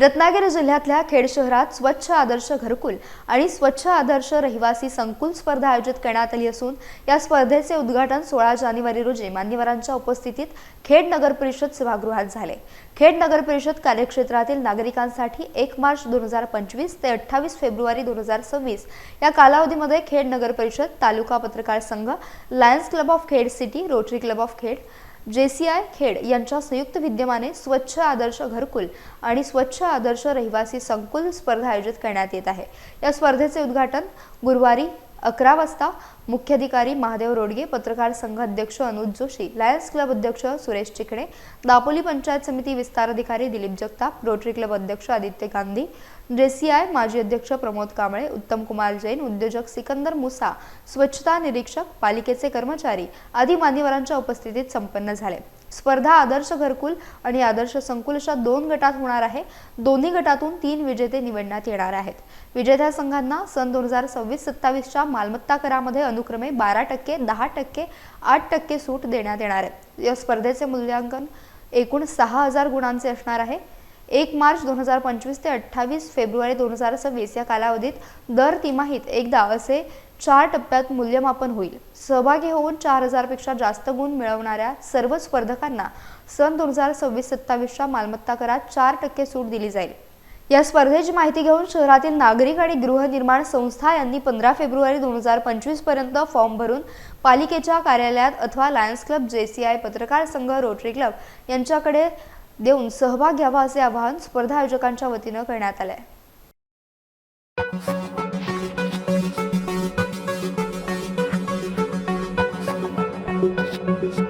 रत्नागिरी जिल्ह्यातल्या खेड शहरात स्वच्छ आदर्श घरकुल आणि स्वच्छ आदर्श रहिवासी संकुल स्पर्धा आयोजित करण्यात आली असून या स्पर्धेचे उद्घाटन सोळा जानेवारी रोजी मान्यवरांच्या उपस्थितीत खेड नगर परिषद सभागृहात झाले. खेड नगर परिषद कार्यक्षेत्रातील नागरिकांसाठी एक मार्च दोन हजार पंचवीस ते अठ्ठावीस फेब्रुवारी दोन हजार सव्वीस या कालावधीमध्ये खेड नगर परिषद तालुका पत्रकार संघ Lions club of Khed city Rotary club of Khed JCI Khed यांच्या संयुक्त विद्यमाने स्वच्छ आदर्श घरकुल आणि स्वच्छ आदर्श रहिवासी संकुल स्पर्धा आयोजित करण्यात येत आहे. या स्पर्धेचे उद्घाटन गुरुवारी अकरा वाजता मुख्याधिकारी महादेव रोडगे पत्रकार संघ अध्यक्ष अनुज जोशी लायन्स क्लब अध्यक्ष सुरेश चिकणे दापोली पंचायत समिती विस्तार अधिकारी दिलीप जगताप रोटरी क्लब अध्यक्ष आदित्य गांधी जेसीआय माजी अध्यक्ष प्रमोद कांबळे उत्तमकुमार जैन उद्योजक सिकंदर मुसा स्वच्छता निरीक्षक पालिकेचे कर्मचारी आदी मान्यवरांच्या उपस्थितीत संपन्न झाले. स्पर्धा आदर्श घरकुल आणि आदर्श संकुल अशा दोन गटात होणार आहे. दोन्ही गटातून तीन विजेते निवडण्यात येणार आहेत. विजेत्या संघांना सन दोन हजार सव्वीस सत्तावीसच्या मालमत्ता करामध्ये अनुक्रमे बारा टक्के दहा टक्के आठ टक्के सूट देण्यात येणार आहे. या स्पर्धेचे मूल्यांकन एकूण सहा हजार गुणांचे असणार आहे. एक मार्च दोन हजार पंचवीस ते अठ्ठावीस फेब्रुवारी दोन हजार सव्वीस या कालावधीत दर तिमाहीत एकदा असे चार टप्प्यात मूल्यमापन होईल. सहभागी होऊन चार हजारपेक्षा जास्त गुण मिळवणाऱ्या सर्व स्पर्धकांना सन दोन हजार सव्वीस सत्तावीसच्या मालमत्ता करात चार टक्के सूट दिली जाईल. या स्पर्धेची माहिती घेऊन शहरातील नागरिक आणि गृहनिर्माण संस्था यांनी पंधरा फेब्रुवारी दोन हजार पंचवीसपर्यंत फॉर्म भरून पालिकेच्या कार्यालयात अथवा Lions club J C I पत्रकार संघ रोटरी क्लब यांच्याकडे देऊन सहभाग घ्यावा असे आवाहन स्पर्धा आयोजकांच्या वतीनं करण्यात आले you